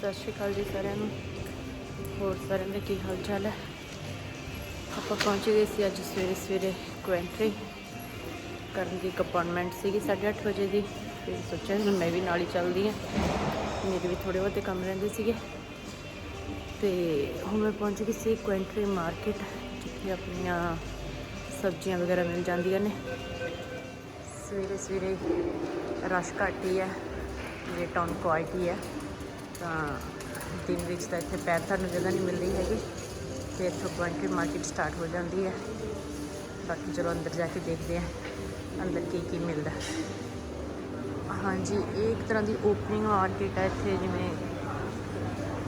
ਸਤਿ ਸ਼੍ਰੀ ਅਕਾਲ ਜੀ ਸਾਰਿਆਂ ਨੂੰ। ਹੋਰ ਸਾਰਿਆਂ ਦਾ ਕੀ ਹਾਲ ਚਾਲ ਹੈ? ਆਪਾਂ ਪਹੁੰਚ ਗਏ ਸੀ ਅੱਜ ਸਵੇਰੇ ਸਵੇਰੇ ਕੁਐਂਟਰੀ ਕਰਨ ਦੀ ਇੱਕ ਅਪਾਇੰਟਮੈਂਟ ਸੀਗੀ 8:30 ਵਜੇ ਦੀ। ਫਿਰ ਸੋਚਿਆ ਹੁਣ ਮੈਂ ਵੀ ਨਾਲ ਹੀ ਚੱਲਦੀ ਹਾਂ। ਮੇਰੇ ਵੀ ਥੋੜੇ ਬਹੁਤੇ ਕੰਮ ਰਹਿੰਦੇ ਸੀਗੇ। ਤੇ ਹੁਣ ਮੈਂ ਪਹੁੰਚ ਗਈ ਸੀ ਕੁਐਂਟਰੀ ਮਾਰਕੀਟ, ਜਿੱਥੇ ਆਪਣੀਆਂ ਸਬਜ਼ੀਆਂ ਵਗੈਰਾ ਮਿਲ ਜਾਂਦੀਆਂ ਨੇ। ਸਵੇਰੇ ਸਵੇਰੇ ਰਸ਼ ਘੱਟ ਹੀ ਹੈ ਇਹ ਟਾਊਨ ਕੁਆਇਟੀ ਹੈ। ਤਾਂ ਦਿਨ ਵਿੱਚ ਤਾਂ ਇੱਥੇ ਪੈਰ ਤੁਹਾਨੂੰ ਜਗ੍ਹਾ ਨਹੀਂ ਮਿਲਦੀ ਹੈਗੀ। ਤੇ ਇੱਥੋਂ ਕੁਐਂਟਰੀ ਮਾਰਕੀਟ ਸਟਾਰਟ ਹੋ ਜਾਂਦੀ ਹੈ। ਬਾਕੀ ਚਲੋ ਅੰਦਰ ਜਾ ਕੇ ਦੇਖਦੇ ਹਾਂ ਅੰਦਰ ਕੀ ਕੀ ਮਿਲਦਾ। ਹਾਂਜੀ, ਇਹ ਇੱਕ ਤਰ੍ਹਾਂ ਦੀ ਓਪਨਿੰਗ ਮਾਰਕੀਟ ਹੈ ਇੱਥੇ, ਜਿਵੇਂ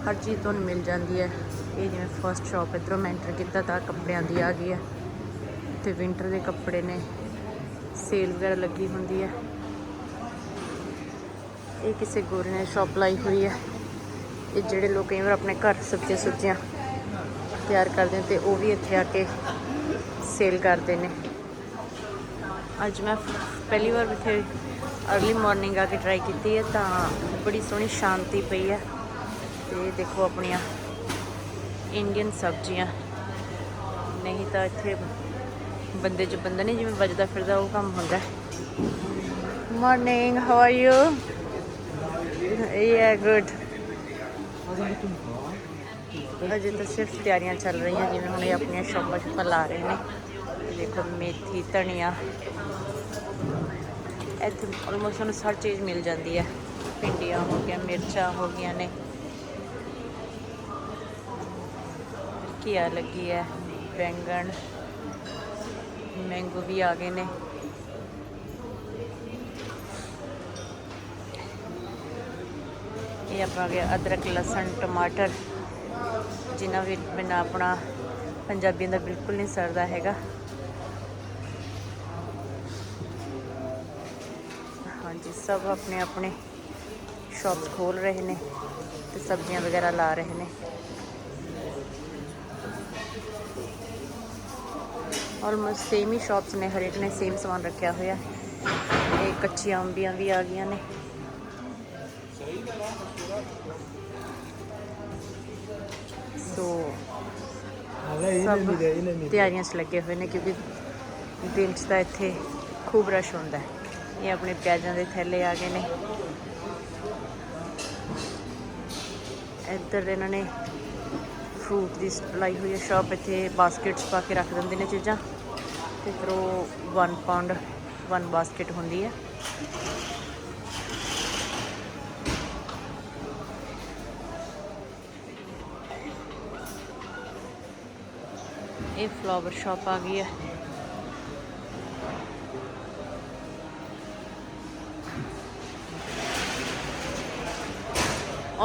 ਹਰ ਚੀਜ਼ ਤੁਹਾਨੂੰ ਮਿਲ ਜਾਂਦੀ ਹੈ। ਇਹ ਜਿਵੇਂ ਫਰਸਟ ਸ਼ਾਪ ਇੱਧਰੋਂ ਮੈਂ ਐਂਟਰ ਕੀਤਾ ਤਾਂ ਕੱਪੜਿਆਂ ਦੀ ਆ ਗਈ ਹੈ। ਤੇ ਵਿੰਟਰ ਦੇ ਕੱਪੜੇ ਨੇ ਸੇਲ ਵਗੈਰਾ ਲੱਗੀ ਹੁੰਦੀ ਹੈ। ਇਹ ਕਿਸੇ ਗੋਰੇ ਨੇ ਸ਼ਾਪ ਲਾਈ ਹੋਈ ਹੈ। ਇਹ ਜਿਹੜੇ ਲੋਕ ਕਈ ਵਾਰ ਆਪਣੇ ਘਰ ਸਬਜ਼ੀਆਂ ਸੁਬਜ਼ੀਆਂ ਤਿਆਰ ਕਰਦੇ ਨੇ ਤੇ ਉਹ ਵੀ ਇੱਥੇ ਆ ਕੇ ਸੇਲ ਕਰਦੇ ਨੇ। ਅੱਜ ਮੈਂ ਪਹਿਲੀ ਵਾਰ ਇੱਥੇ ਅਰਲੀ ਮਾਰਨਿੰਗ ਆ ਕੇ ਟਰਾਈ ਕੀਤੀ ਹੈ ਤਾਂ ਬੜੀ ਸੋਹਣੀ ਸ਼ਾਂਤੀ ਪਈ ਹੈ। ਤੇ ਦੇਖੋ ਆਪਣੀਆਂ ਇੰਡੀਅਨ ਸਬਜ਼ੀਆਂ। ਨਹੀਂ ਤਾਂ ਇੱਥੇ ਬੰਦੇ 'ਚ ਬੰਦਾ ਨਹੀਂ ਜਿਵੇਂ ਵੱਜਦਾ ਫਿਰਦਾ ਉਹ ਕੰਮ ਹੁੰਦਾ morning how are you Yeah, good. ਅਜੇ ਤਾਂ ਸਿਰਫ ਤਿਆਰੀਆਂ ਚੱਲ ਰਹੀਆਂ ਜਿਵੇਂ ਹੁਣ ਇਹ ਆਪਣੀਆਂ ਸ਼ੌਪਾਂ ਸ਼ੌਪਾਂ ਲਾ ਰਹੇ ਨੇ। ਦੇਖੋ ਮੇਥੀ, ਧਨੀਆ। ਇੱਥੇ ਆਲਮੋਸਟ ਸਾਨੂੰ ਹਰ ਚੀਜ਼ ਮਿਲ ਜਾਂਦੀ ਹੈ। ਭਿੰਡੀਆਂ ਹੋ ਗਈਆਂ, ਮਿਰਚਾਂ ਹੋ ਗਈਆਂ ਨੇ। ਘੀਆ ਲੱਗੀ ਹੈ, ਬੈਂਗਣ ਮੈਂਗੋ ਵੀ ਆ ਗਏ ਨੇ। ਇਹ ਆਪਣਾ ਗਿਆ ਅਦਰਕ, ਲਸਣ, ਟਮਾਟਰ, ਜਿਨ੍ਹਾਂ ਵੀ ਬਿਨਾ ਆਪਣਾ ਪੰਜਾਬੀਆਂ ਦਾ ਬਿਲਕੁਲ ਨਹੀਂ ਸਰਦਾ ਹੈਗਾ। ਹਾਂਜੀ, ਸਭ ਆਪਣੇ ਆਪਣੇ ਸ਼ਾਪਸ ਖੋਲ ਰਹੇ ਨੇ ਤੇ ਸਬਜ਼ੀਆਂ ਵਗੈਰਾ ਲਾ ਰਹੇ ਨੇ। ਆਲਮੋਸਟ ਸੇਮ ਹੀ ਸ਼ਾਪਸ ਨੇ, ਹਰੇਕ ਨੇ ਸੇਮ ਸਮਾਨ ਰੱਖਿਆ ਹੋਇਆ। ਇਹ ਕੱਚੀਆਂ ਅੰਬੀਆਂ ਵੀ ਆ ਗਈਆਂ ਨੇ। ਸੋ ਸਭ ਤਿਆਰੀਆਂ 'ਚ ਲੱਗੇ ਹੋਏ ਨੇ ਕਿਉਂਕਿ ਦਿਨ 'ਚ ਤਾਂ ਇੱਥੇ ਖੂਬ ਰਸ਼ ਹੁੰਦਾ ਹੈ। ਇਹ ਆਪਣੇ ਪਿਆਜ਼ਾਂ ਦੇ ਥੈਲੇ ਆ ਗਏ ਨੇ। ਇੱਧਰ ਇਹਨਾਂ ਨੇ ਫਰੂਟ ਦੀ ਲਾਈ ਹੋਈ ਹੈ। ਸ਼ਾਪ ਇੱਥੇ ਬਾਸਕਟਸ ਪਾ ਕੇ ਰੱਖ ਦਿੰਦੇ ਨੇ ਚੀਜ਼ਾਂ। ਤੇ ਫਿਰ ਉਹ 1 ਪਾਉਂਡ 1 ਬਾਸਕਟ ਹੁੰਦੀ ਹੈ। ਇਹ ਫਲਾਵਰ ਸ਼ਾਪ ਆ ਗਈ ਹੈ।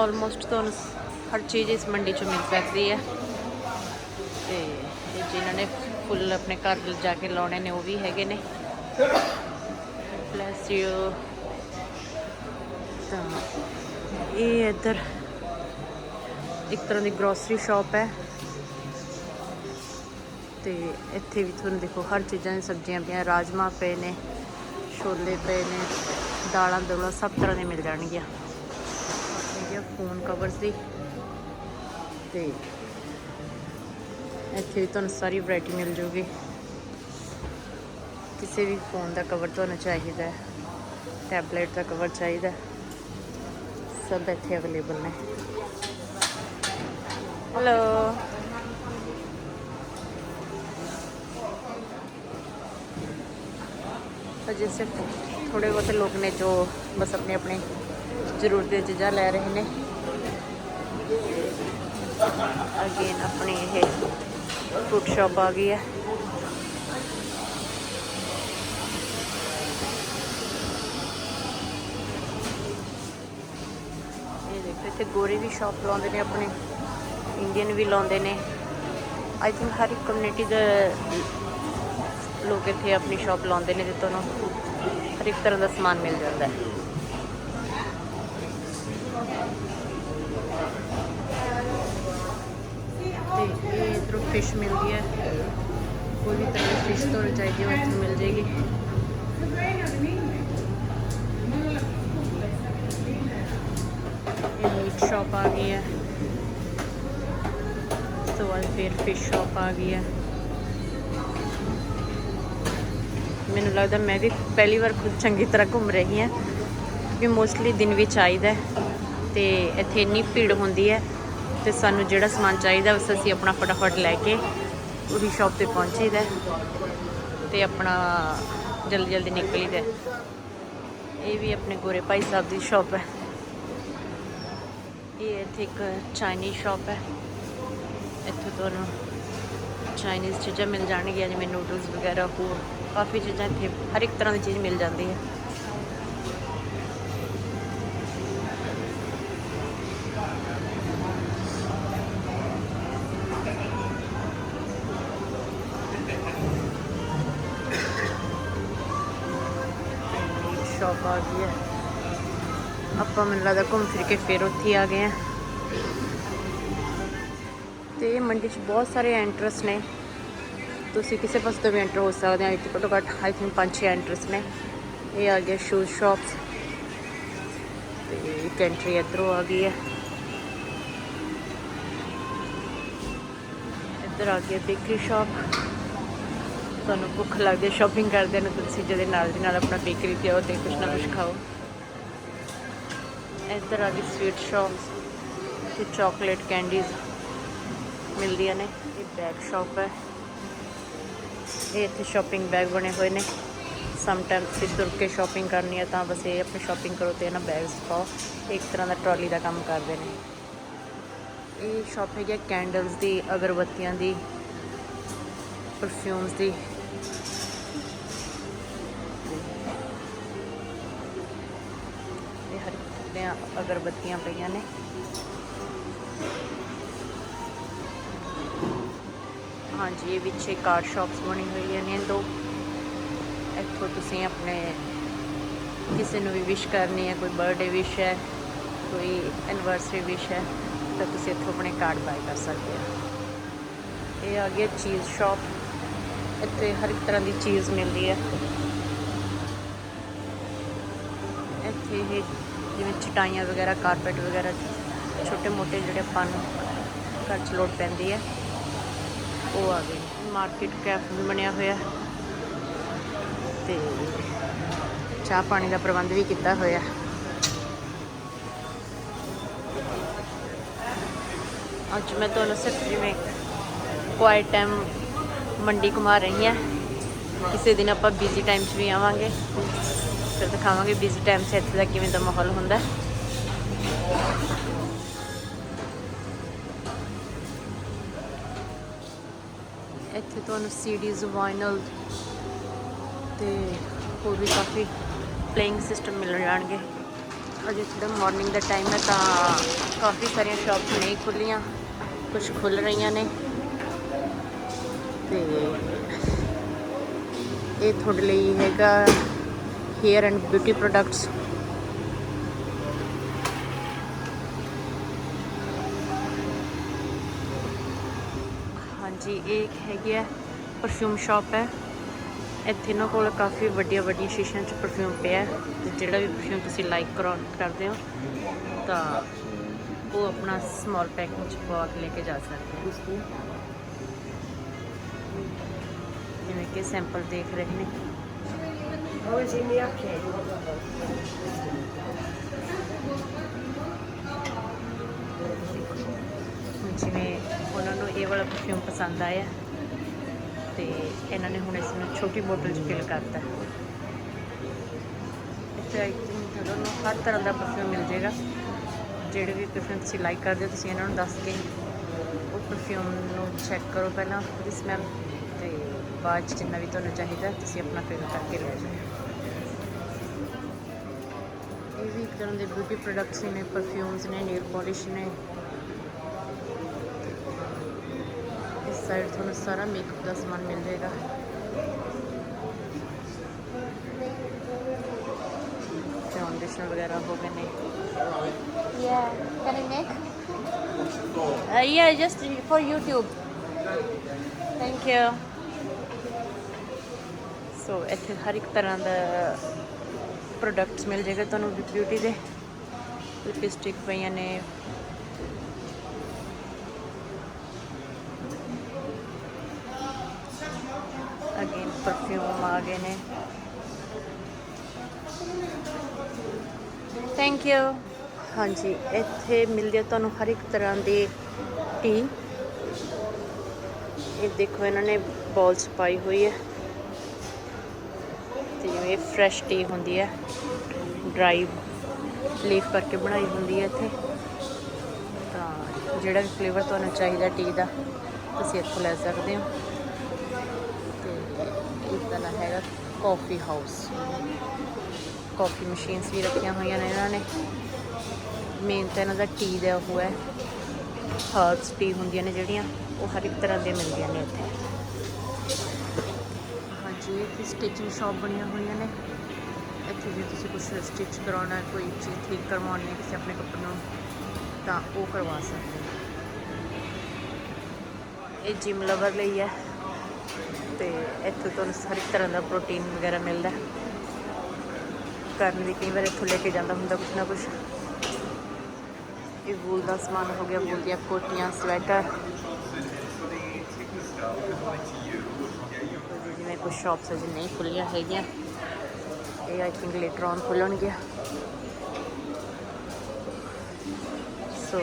ਆਲਮੋਸਟ ਤੁਹਾਨੂੰ ਹਰ ਚੀਜ਼ ਇਸ ਮੰਡੀ ਚੋਂ ਮਿਲ ਸਕਦੀ ਹੈ। ਤੇ ਇਹ ਜਿਨ੍ਹਾਂ ਨੇ ਫੁੱਲ ਆਪਣੇ ਘਰ ਜਾ ਕੇ ਲਾਉਣੇ ਨੇ, ਉਹ ਵੀ ਹੈਗੇ ਨੇ। ਪਲੱਸ ਯੂ ਤਾਂ ਇਹ ਇੱਧਰ ਇੱਕ ਤਰ੍ਹਾਂ ਦੀ ਗਰੋਸਰੀ ਸ਼ਾਪ ਹੈ। ਤੇ ਇੱਥੇ ਵੀ ਤੁਹਾਨੂੰ ਦੇਖੋ ਹਰ ਚੀਜ਼ਾਂ ਦੀਆਂ ਸਬਜ਼ੀਆਂ ਪਈਆਂ ਰਾਜਮਾ ਪਏ ਨੇ, ਛੋਲੇ ਪਏ ਨੇ, ਦਾਲਾਂ ਦੋਲਾਂ ਸਭ ਤਰ੍ਹਾਂ ਦੇ ਮਿਲ ਜਾਣਗੀਆਂ। ਇਹ ਫੋਨ ਕਵਰਸ ਦੀ। ਤੇ ਇੱਥੇ ਵੀ ਤੁਹਾਨੂੰ ਸਾਰੀ ਵੈਰਾਈਟੀ ਮਿਲ ਜੂਗੀ। ਕਿਸੇ ਵੀ ਫੋਨ ਦਾ ਕਵਰ ਤੁਹਾਨੂੰ ਚਾਹੀਦਾ ਹੈ ਟੈਬਲੇਟ ਦਾ ਕਵਰ ਚਾਹੀਦਾ ਸਭ ਇੱਥੇ ਅਵੇਲੇਬਲ ਨੇ। ਹੈਲੋ ਅਜੇ ਸਿਰਫ ਥੋੜੇ ਬਹੁਤੇ ਲੋਕ ਨੇ ਜੋ ਬਸ ਆਪਣੇ ਆਪਣੇ ਜ਼ਰੂਰਤ ਦੀਆਂ ਚੀਜ਼ਾਂ ਲੈ ਰਹੇ ਨੇ। ਅਗੇਨ ਆਪਣੀ ਇਹ ਫਰੂਟ ਸ਼ਾਪ ਆ ਗਈ ਹੈ। ਇਹ ਦੇਖੋ, ਇੱਥੇ ਗੋਰੇ ਵੀ ਸ਼ਾਪ ਲਾਉਂਦੇ ਨੇ ਆਪਣੇ ਇੰਡੀਅਨ ਵੀ ਲਾਉਂਦੇ ਨੇ। ਆਈ ਥਿੰਕ ਹਰ ਇੱਕ ਕਮਿਊਨਿਟੀ ਦੇ ਲੋਕ ਇੱਥੇ ਆਪਣੀ ਸ਼ਾਪ ਲਾਉਂਦੇ ਨੇ ਜਿੱਥੋਂ ਨੂੰ ਹਰ ਇੱਕ ਤਰ੍ਹਾਂ ਦਾ ਸਮਾਨ ਮਿਲ ਜਾਂਦਾ ਹੈ। ਤੇ ਇਹ ਇਧਰੋਂ ਫਿਸ਼ ਮਿਲਦੀ ਹੈ। ਕੋਈ ਵੀ ਤਰ੍ਹਾਂ ਦੀ ਫਿਸ਼ ਤੁਹਾਨੂੰ ਚਾਹੀਦੀ ਹੋ ਇੱਥੇ ਮਿਲ ਜਾਏਗੀ। ਮੀਟ ਸ਼ਾਪ ਆ ਗਈ ਹੈ। ਉਸ ਤੋਂ ਬਾਅਦ ਫਿਰ ਫਿਸ਼ ਸ਼ਾਪ ਆ ਗਈ ਹੈ। ਮੈਨੂੰ ਲੱਗਦਾ ਮੈਂ ਵੀ ਪਹਿਲੀ ਵਾਰ ਖੁਦ ਚੰਗੀ ਤਰ੍ਹਾਂ ਘੁੰਮ ਰਹੀ ਹਾਂ, ਕਿਉਂਕਿ ਮੋਸਟਲੀ ਦਿਨ ਵਿੱਚ ਆਈਦਾ ਹੈ ਤੇ ਇੱਥੇ ਇੰਨੀ ਭੀੜ ਹੁੰਦੀ ਹੈ ਤੇ ਸਾਨੂੰ ਜਿਹੜਾ ਸਮਾਨ ਚਾਹੀਦਾ ਉਸ ਅਸੀਂ ਆਪਣਾ ਫਟਾਫਟ ਲੈ ਕੇ ਉਹਦੀ ਸ਼ਾਪ ਤੇ ਪਹੁੰਚੀਦਾ ਹੈ ਤੇ ਆਪਣਾ ਜਲਦੀ ਜਲਦੀ ਨਿਕਲੀਦਾ ਹੈ। ਇਹ ਵੀ ਆਪਣੇ ਗੋਰੇ ਭਾਈ ਸਾਹਿਬ ਦੀ ਸ਼ਾਪ ਹੈ। ਇਹ ਇੱਥੇ ਇੱਕ ਚਾਈਨੀਜ਼ ਸ਼ਾਪ ਹੈ। ਇੱਥੇ ਤੁਹਾਨੂੰ ਚਾਈਨੀਜ਼ ਚੀਜ਼ਾਂ ਮਿਲ ਜਾਣਗੀਆਂ, ਜਿਵੇਂ ਨੂਡਲਸ ਵਗੈਰਾ ਹੋਰ। ਕਾਫੀ ਚੀਜ਼ਾਂ ਇੱਥੇ ਹਰ ਇੱਕ ਤਰ੍ਹਾਂ ਦੀ ਚੀਜ਼ ਮਿਲ ਜਾਂਦੀ ਹੈ ਸ਼ਾਪ ਆ ਗਈ ਹੈ ਆਪਾਂ ਮੈਨੂੰ ਲੱਗਦਾ ਘੁੰਮ ਫਿਰ ਕੇ ਫਿਰ ਉੱਥੇ ਹੀ ਆ ਗਏ ਆ ਤੇ ਇਹ ਮੰਡੀ 'ਚ ਬਹੁਤ ਸਾਰੇ ਐਂਟਰਸ ਨੇ ਤੁਸੀਂ ਕਿਸੇ ਪਾਸੇ ਤੋਂ ਵੀ ਐਂਟਰ ਹੋ ਸਕਦੇ ਹੋ ਇੱਥੇ ਘੱਟੋ ਘੱਟ ਆਈ ਥਿੰਕ ਪੰਜ ਛੇ ਐਂਟਰਸ ਨੇ। ਇਹ ਆ ਗਿਆ ਸ਼ੂਜ਼ ਸ਼ਾਪਸ ਤੇ ਇੱਕ ਐਂਟਰੀ ਇੱਧਰੋਂ ਆ ਗਈ ਹੈ। ਇੱਧਰ ਆ ਗਿਆ ਬੇਕਰੀ ਸ਼ਾਪ ਤੁਹਾਨੂੰ ਭੁੱਖ ਲੱਗਦੀ ਹੈ ਸ਼ਾਪਿੰਗ ਕਰਦੇ ਨੇ, ਤੁਸੀਂ ਜਿਹਦੇ ਨਾਲ ਦੀ ਨਾਲ ਆਪਣਾ ਬੇਕਰੀ ਤੇ ਆਓ ਤੇ ਕੁਛ ਨਾ ਕੁਛ ਖਾਓ। ਇੱਧਰ ਆ ਗਈ ਸਵੀਟ ਸ਼ਾਪਸ ਤੇ ਚਾਕਲੇਟ ਕੈਂਡੀਜ਼ ਮਿਲਦੀਆਂ ਨੇ। ਇਹ ਬੈਗ ਸ਼ਾਪ ਹੈ। ਇਹ ਇੱਥੇ ਸ਼ਾਪਿੰਗ ਬੈਗ ਬਣੇ ਹੋਏ ਨੇ। ਸਮ ਟਾਈਮ ਤੁਸੀਂ ਤੁਰ ਕੇ ਸ਼ਾਪਿੰਗ ਕਰਨੀ ਹੈ ਤਾਂ ਬਸ ਇਹ ਆਪਣੀ ਸ਼ਾਪਿੰਗ ਕਰੋ ਤੇ ਇਹਨਾਂ ਬੈਗਸ ਪਾਓ। ਇੱਕ ਤਰ੍ਹਾਂ ਦਾ ਟਰਾਲੀ ਦਾ ਕੰਮ ਕਰਦੇ ਨੇ। ਇਹ ਸ਼ਾਪ ਹੈਗੀ ਕੈਂਡਲਸ ਦੀ, ਅਗਰਬੱਤੀਆਂ ਦੀ ਪਰਫਿਊਮਸ ਦੀ। ਇਹ ਹਰ ਇੱਕ ਅਗਰਬੱਤੀਆਂ ਪਈਆਂ ਨੇ। ਹਾਂਜੀ, ਇਹ ਪਿੱਛੇ ਕਾਰ ਸ਼ਾਪਸ ਬਣੀ ਹੋਈਆਂ ਨੇ, ਦੋ। ਇੱਥੋਂ ਤੁਸੀਂ ਆਪਣੇ ਕਿਸੇ ਨੂੰ ਵੀ ਵਿਸ਼ ਕਰਨੀ ਹੈ, ਕੋਈ ਬਰਥਡੇ ਵਿਸ਼ ਹੈ, ਕੋਈ ਐਨਵਰਸਰੀ ਵਿਸ਼ ਹੈ, ਤਾਂ ਤੁਸੀਂ ਇੱਥੋਂ ਆਪਣੇ ਕਾਰਡ ਬਾਈ ਕਰ ਸਕਦੇ ਹੋ। ਇਹ ਆ ਗਿਆ ਚੀਜ਼ ਸ਼ਾਪ ਇੱਥੇ ਹਰ ਇੱਕ ਤਰ੍ਹਾਂ ਦੀ ਚੀਜ਼ ਮਿਲਦੀ ਹੈ। ਇੱਥੇ ਇਹ ਜਿਵੇਂ ਚਟਾਈਆਂ ਵਗੈਰਾ ਕਾਰਪੈਟ ਵਗੈਰਾ ਛੋਟੇ ਮੋਟੇ ਜਿਹੜੇ ਆਪਾਂ ਨੂੰ ਘਰ 'ਚ ਲੋੜ ਪੈਂਦੀ ਹੈ। ਉਹ ਆ ਗਈ ਮਾਰਕੀਟ ਕੈਫ ਬਣਿਆ ਹੋਇਆ। ਤੇ ਚਾਹ ਪਾਣੀ ਦਾ ਪ੍ਰਬੰਧ ਵੀ ਕੀਤਾ ਹੋਇਆ। ਅੱਜ ਮੈਂ ਤੁਹਾਨੂੰ ਸਿਰਫ ਜਿਵੇਂ ਕੁਆਇਟ ਟਾਈਮ ਮੰਡੀ ਘੁਮਾ ਰਹੀ ਹਾਂ। ਕਿਸੇ ਦਿਨ ਆਪਾਂ ਬਿਜ਼ੀ ਟਾਈਮ 'ਚ ਵੀ ਆਵਾਂਗੇ। ਫਿਰ ਦਿਖਾਵਾਂਗੇ ਬਿਜ਼ੀ ਟਾਈਮ 'ਚ ਇੱਥੇ ਦਾ ਕਿਵੇਂ ਦਾ ਮਾਹੌਲ ਹੁੰਦਾ। ਹੈ ਇੱਥੇ ਤੁਹਾਨੂੰ ਸੀਡੀਜ਼ ਵਾਈਨਲ ਤੇ ਹੋਰ ਵੀ ਕਾਫੀ ਪਲੇਇੰਗ ਸਿਸਟਮ ਮਿਲ ਜਾਣਗੇ। ਅਜੇ ਥੋੜਾ ਮਾਰਨਿੰਗ ਦਾ ਟਾਈਮ ਹੈ ਤਾਂ ਕਾਫੀ ਸਾਰੀਆਂ ਸ਼ਾਪਸ ਨਹੀਂ ਖੁੱਲੀਆਂ ਕੁਝ ਖੁੱਲ ਰਹੀਆਂ ਨੇ। ਤੇ ਇਹ ਤੁਹਾਡੇ ਲਈ ਹੈਗਾ ਹੇਅਰ ਐਂਡ ਬਿਊਟੀ ਪ੍ਰੋਡਕਟਸ ਹਾਂਜੀ ਇਹ ਇੱਕ ਹੈਗੀ ਹੈ ਪਰਫਿਊਮ ਸ਼ਾਪ ਹੈ ਇੱਥੇ ਇਹਨਾਂ ਕੋਲ ਕਾਫੀ ਵੱਡੀਆਂ ਵੱਡੀਆਂ ਸ਼ੀਸ਼ਿਆਂ 'ਚ ਪਰਫਿਊਮ ਪਿਆ ਹੈ ਤੇ ਜਿਹੜਾ ਵੀ ਪਰਫਿਊਮ ਤੁਸੀਂ ਲਾਈਕ ਕਰੋ ਕਰਦੇ ਹੋ ਤਾਂ ਉਹ ਆਪਣਾ ਸਮਾਲ ਪੈਕਿੰਗ 'ਚ ਪਵਾ ਕੇ ਲੈ ਕੇ ਜਾ ਸਕਦੇ ਹੋ ਜਿਵੇਂ ਕਿ ਸੈਂਪਲ ਦੇਖ ਰਹੇ ਨੇ ਜਿਵੇਂ ਉਹਨਾਂ ਨੂੰ ਇਹ ਵਾਲਾ ਪਰਫਿਊਮ ਪਸੰਦ ਆਇਆ ਤੇ ਇਹਨਾਂ ਨੇ ਹੁਣ ਇਸ ਨੂੰ ਛੋਟੀ ਬੋਤਲ 'ਚ ਫਿਲ ਕਰਤਾ। ਇੱਥੇ ਆਈ ਥਿੰਕ ਤੁਹਾਨੂੰ ਹਰ ਤਰ੍ਹਾਂ ਦਾ ਪਰਫਿਊਮ ਮਿਲ ਜਾਏਗਾ। ਜਿਹੜੇ ਵੀ ਪਰਫਿਊਮ ਤੁਸੀਂ ਲਾਈਕ ਕਰਦੇ ਹੋ, ਤੁਸੀਂ ਇਹਨਾਂ ਨੂੰ ਦੱਸ ਕੇ ਉਹ ਪਰਫਿਊਮ ਨੂੰ ਚੈੱਕ ਕਰੋ ਪਹਿਲਾਂ ਉਹਦੀ ਸਮੈਲ ਤੇ ਬਾਅਦ 'ਚ ਜਿੰਨਾ ਵੀ ਤੁਹਾਨੂੰ ਚਾਹੀਦਾ, ਤੁਸੀਂ ਆਪਣਾ ਫਿਲ ਕਰਕੇ ਲੈ ਜਾਓ। ਇਹ ਵੀ ਇੱਕ ਤਰ੍ਹਾਂ ਦੇ ਬਿਊਟੀ ਪ੍ਰੋਡਕਟਸ ਨੇ ਪਰਫਿਊਮਸ ਨੇ ਨੇਲ ਪਾਲਿਸ਼ ਨੇ। ਇਸ ਸਾਈਡ ਤੁਹਾਨੂੰ ਸਾਰਾ ਮੇਕਅਪ ਦਾ ਸਮਾਨ ਮਿਲ ਜਾਏਗਾ ਫਾਊਂਡੇਸ਼ਨ ਵਗੈਰਾ ਹੋ ਗਏ ਨੇ? Uh, yeah, just for YouTube. Thank you. ਸੋ ਇੱਥੇ ਹਰ ਇੱਕ ਤਰ੍ਹਾਂ ਦਾ ਪ੍ਰੋਡਕਟਸ ਮਿਲ ਜਾਏਗਾ ਤੁਹਾਨੂੰ ਬਿਊਟੀ ਦੇ ਲਿਪਸਟਿਕ ਪਈਆਂ ਨੇ ਅਗੇਨ ਪਰਫਿਊਮ ਆ ਗਏ ਨੇ। ਥੈਂਕ ਯੂ ਹਾਂਜੀ, ਇੱਥੇ ਮਿਲਦੀ ਹੈ ਤੁਹਾਨੂੰ ਹਰ ਇੱਕ ਤਰ੍ਹਾਂ ਦੀ ਟੀ ਇਹ ਦੇਖੋ, ਇਹਨਾਂ ਨੇ ਬੋਲਸ ਪਾਈ ਹੋਈ ਹੈ। ਤੇ ਇਹ ਫਰੈਸ਼ ਟੀ ਹੁੰਦੀ ਹੈ ਡਰਾਈ ਲੀਫ ਕਰਕੇ ਬਣਾਈ ਹੁੰਦੀ ਹੈ ਇੱਥੇ। ਤਾਂ ਜਿਹੜਾ ਵੀ ਫਲੇਵਰ ਤੁਹਾਨੂੰ ਚਾਹੀਦਾ ਟੀ ਦਾ, ਤੁਸੀਂ ਇੱਥੋਂ ਲੈ ਸਕਦੇ ਹੋ ਤੇ ਇਸ ਦਾ ਨਾਮ ਹੈਗਾ ਕਾਫੀ ਹਾਊਸ ਕਾਫੀ ਮਸ਼ੀਨਸ ਵੀ ਰੱਖੀਆਂ ਹੋਈਆਂ ਨੇ ਇਹਨਾਂ ਨੇ। ਮੇਨ ਤਾਂ ਇਹਨਾਂ ਦਾ ਟੀ ਦਾ ਉਹ ਹੈ। ਹਰਬਸ ਟੀ ਹੁੰਦੀਆਂ ਨੇ ਜਿਹੜੀਆਂ, ਉਹ ਹਰ ਇੱਕ ਤਰ੍ਹਾਂ ਦੀਆਂ ਮਿਲਦੀਆਂ ਨੇ ਇੱਥੇ। ਹਾਂਜੀ, ਇੱਥੇ ਸਟਿਚਿੰਗ ਸ਼ਾਪ ਬਣੀਆਂ ਹੋਈਆਂ ਨੇ। ਇੱਥੇ ਜੇ ਤੁਸੀਂ ਕੁਝ ਸਟਿਚ ਕਰਾਉਣਾ, ਕੋਈ ਚੀਜ਼ ਠੀਕ ਕਰਵਾਉਣੀ ਹੈ ਕਿਸੇ ਆਪਣੇ ਕੱਪੜੇ ਨੂੰ, ਤਾਂ ਉਹ ਕਰਵਾ ਸਕਦੇ ਹੋ। ਇਹ ਜਿਮ ਲਵਰ ਲਈ ਹੈ। ਤੇ ਇੱਥੋਂ ਤੁਹਾਨੂੰ ਹਰ ਇੱਕ ਤਰ੍ਹਾਂ ਦਾ ਪ੍ਰੋਟੀਨ ਵਗੈਰਾ ਮਿਲਦਾ ਕਰਨ ਦੀ ਕਈ ਵਾਰ ਇੱਥੋਂ ਲੈ ਕੇ ਜਾਂਦਾ ਹੁੰਦਾ ਕੁਛ ਨਾ ਕੁਛ। ਇਹ ਵੂਲ ਦਾ ਸਮਾਨ ਹੋ ਗਿਆ, ਵੂਲ ਦੀਆਂ ਕੋਟੀਆਂ, ਸਵੈਟਰ। ਜਿਵੇਂ ਕੁਝ ਸ਼ਾਪਸ ਅਜੇ ਨਹੀਂ ਖੁੱਲੀਆਂ ਹੈਗੀਆਂ। ਇਹ ਆਈ ਥਿੰਕ ਲੇਟਰ ਔਨ ਖੁੱਲਣਗੀਆਂ ਸੋ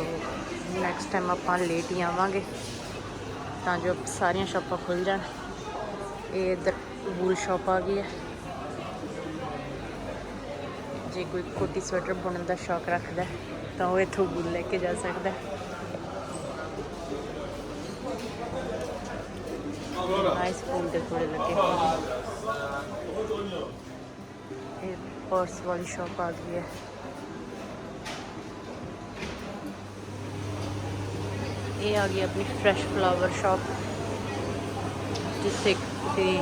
ਨੈਕਸਟ ਟਾਈਮ ਆਪਾਂ ਲੇਟ ਹੀ ਆਵਾਂਗੇ ਤਾਂ ਜੋ ਸਾਰੀਆਂ ਸ਼ਾਪਾਂ ਖੁੱਲ ਜਾਣ। ਇਹ ਇੱਧਰ ਵੂਲ ਸ਼ਾਪ ਆ ਗਈ ਹੈ। ਜੇ ਕੋਈ ਕੋਟੀ ਸਵੈਟਰ ਬੁਣਨ ਦਾ ਸ਼ੌਕ ਰੱਖਦਾ ਤਾਂ ਉਹ ਇੱਥੋਂ ਵੂਲ ਲੈ ਕੇ ਜਾ ਸਕਦਾ ਹੈ। ਨਾਈਸ ਫੂਲ ਦੇ ਥੋੜੇ ਲੱਗੇ ਇਹ ਪਰਸ ਵਾਲੀ ਸ਼ਾਪ ਆ ਗਈ ਹੈ। ਇਹ ਆ ਗਈ ਆਪਣੀ ਫਰੈਸ਼ ਫਲਾਵਰ ਸ਼ਾਪ ਜਿੱਥੇ ਤੁਸੀਂ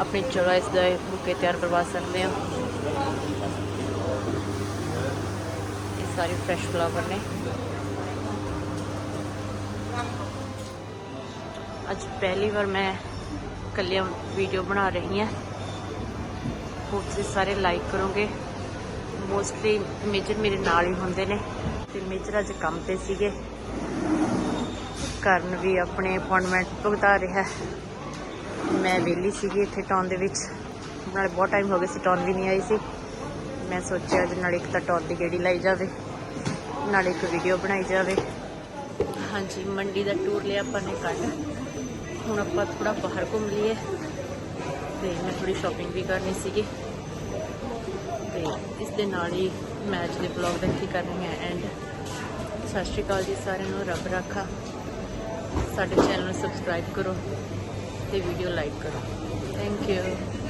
ਆਪਣੀ ਚੋਇਸ ਦਾ ਬੁਕੇ ਤਿਆਰ ਕਰਵਾ ਸਕਦੇ ਹੋ। ਇਹ ਸਾਰੇ ਫਰੈਸ਼ ਫਲਾਵਰ ਨੇ। ਅੱਜ ਪਹਿਲੀ ਵਾਰ ਮੈਂ ਇਕੱਲਿਆਂ ਵੀਡੀਓ ਬਣਾ ਰਹੀ ਹਾਂ। ਹੋਪ ਤੁਸੀਂ ਸਾਰੇ ਲਾਈਕ ਕਰੋਗੇ। ਮੋਸਟਲੀ ਮੇਜਰ ਮੇਰੇ ਨਾਲ ਹੀ ਹੁੰਦੇ ਨੇ। ਤੇ ਮੇਜਰ ਅੱਜ ਕੰਮ ਤੇ ਸੀਗੇ। ਕਰਨ ਵੀ ਆਪਣੇ ਅਪਾਇੰਟਮੈਂਟ ਭੁਗਤਾ ਰਿਹਾ। ਮੈਂ ਵਿਹਲੀ ਸੀਗੀ ਇੱਥੇ ਟਾਊਨ ਦੇ ਵਿੱਚ। ਨਾਲੇ ਬਹੁਤ ਟਾਈਮ ਹੋ ਗਿਆ ਸੀ ਟਾਊਨ ਵੀ ਨਹੀਂ ਆਈ ਸੀ। ਮੈਂ ਸੋਚਿਆ ਅੱਜ ਨਾਲੇ ਇੱਕ ਤਾਂ ਟਾਊਨ ਦੀ ਗੇੜੀ ਲਾਈ ਜਾਵੇ, ਨਾਲੇ ਇੱਕ ਵੀਡੀਓ ਬਣਾਈ ਜਾਵੇ। ਹਾਂਜੀ, ਮੰਡੀ ਦਾ ਟੂਰ ਲਿਆ ਆਪਾਂ ਨੇ ਕੱਢ ਹੁਣ ਆਪਾਂ ਥੋੜਾ ਬਾਹਰ ਘੁੰਮ ਲਈਏ। ਤੇ ਮੈਂ ਥੋੜੀ ਸ਼ਾਪਿੰਗ ਵੀ ਕਰਨੀ ਸੀਗੀ। ਤੇ ਇਸ ਦੇ ਨਾਲ ਹੀ ਮੈਚ ਦੇ ਬਲੌਗ ਦਾ ਕੀ ਕਰਨੀ ਹੈ ਐਂਡ ਸਤਿ ਸ਼੍ਰੀ ਅਕਾਲ ਜੀ ਸਾਰਿਆਂ ਨੂੰ, ਰੱਬ ਰਾਖਾ। ਸਾਡੇ ਚੈਨਲ ਨੂੰ ਸਬਸਕ੍ਰਾਈਬ ਕਰੋ। ਤੇ ਵੀਡੀਓ ਲਾਈਕ ਕਰੋ। Thank you